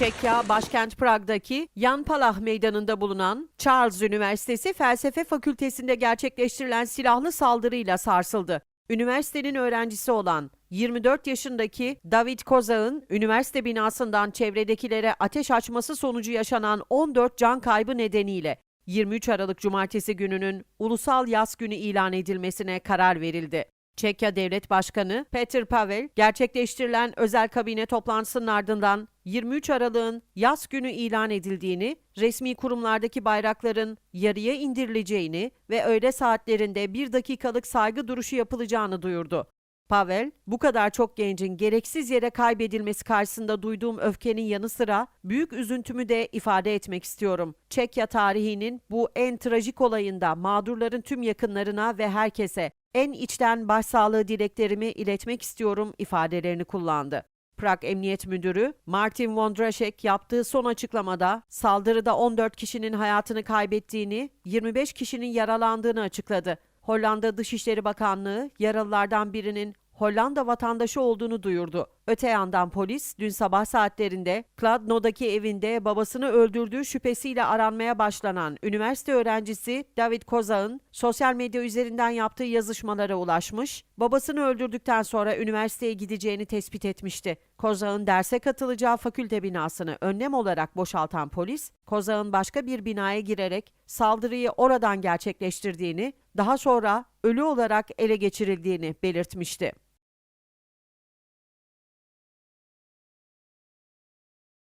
Çekya, başkent Prag'daki Jan Palach Meydanı'nda bulunan Charles Üniversitesi Felsefe Fakültesi'nde gerçekleştirilen silahlı saldırıyla sarsıldı. Üniversitenin öğrencisi olan 24 yaşındaki David Kozak'ın üniversite binasından çevredekilere ateş açması sonucu yaşanan 14 can kaybı nedeniyle 23 Aralık Cumartesi gününün Ulusal Yaz Günü ilan edilmesine karar verildi. Çekya Devlet Başkanı Peter Pavel, gerçekleştirilen özel kabine toplantısının ardından 23 Aralık'ın yaz günü ilan edildiğini, resmi kurumlardaki bayrakların yarıya indirileceğini ve öğle saatlerinde bir dakikalık saygı duruşu yapılacağını duyurdu. Pavel, bu kadar çok gencin gereksiz yere kaybedilmesi karşısında duyduğum öfkenin yanı sıra büyük üzüntümü de ifade etmek istiyorum. Çekya tarihinin bu en trajik olayında mağdurların tüm yakınlarına ve herkese en içten başsağlığı dileklerimi iletmek istiyorum ifadelerini kullandı. Prag Emniyet Müdürü Martin Vondrasek yaptığı son açıklamada saldırıda 14 kişinin hayatını kaybettiğini, 25 kişinin yaralandığını açıkladı. Hollanda Dışişleri Bakanlığı yaralılardan birinin Hollanda vatandaşı olduğunu duyurdu. Öte yandan polis dün sabah saatlerinde Kladno'daki evinde babasını öldürdüğü şüphesiyle aranmaya başlanan üniversite öğrencisi David Kozak'ın sosyal medya üzerinden yaptığı yazışmalara ulaşmış, babasını öldürdükten sonra üniversiteye gideceğini tespit etmişti. Kozak'ın derse katılacağı fakülte binasını önlem olarak boşaltan polis, Kozak'ın başka bir binaya girerek saldırıyı oradan gerçekleştirdiğini, daha sonra ölü olarak ele geçirildiğini belirtmişti.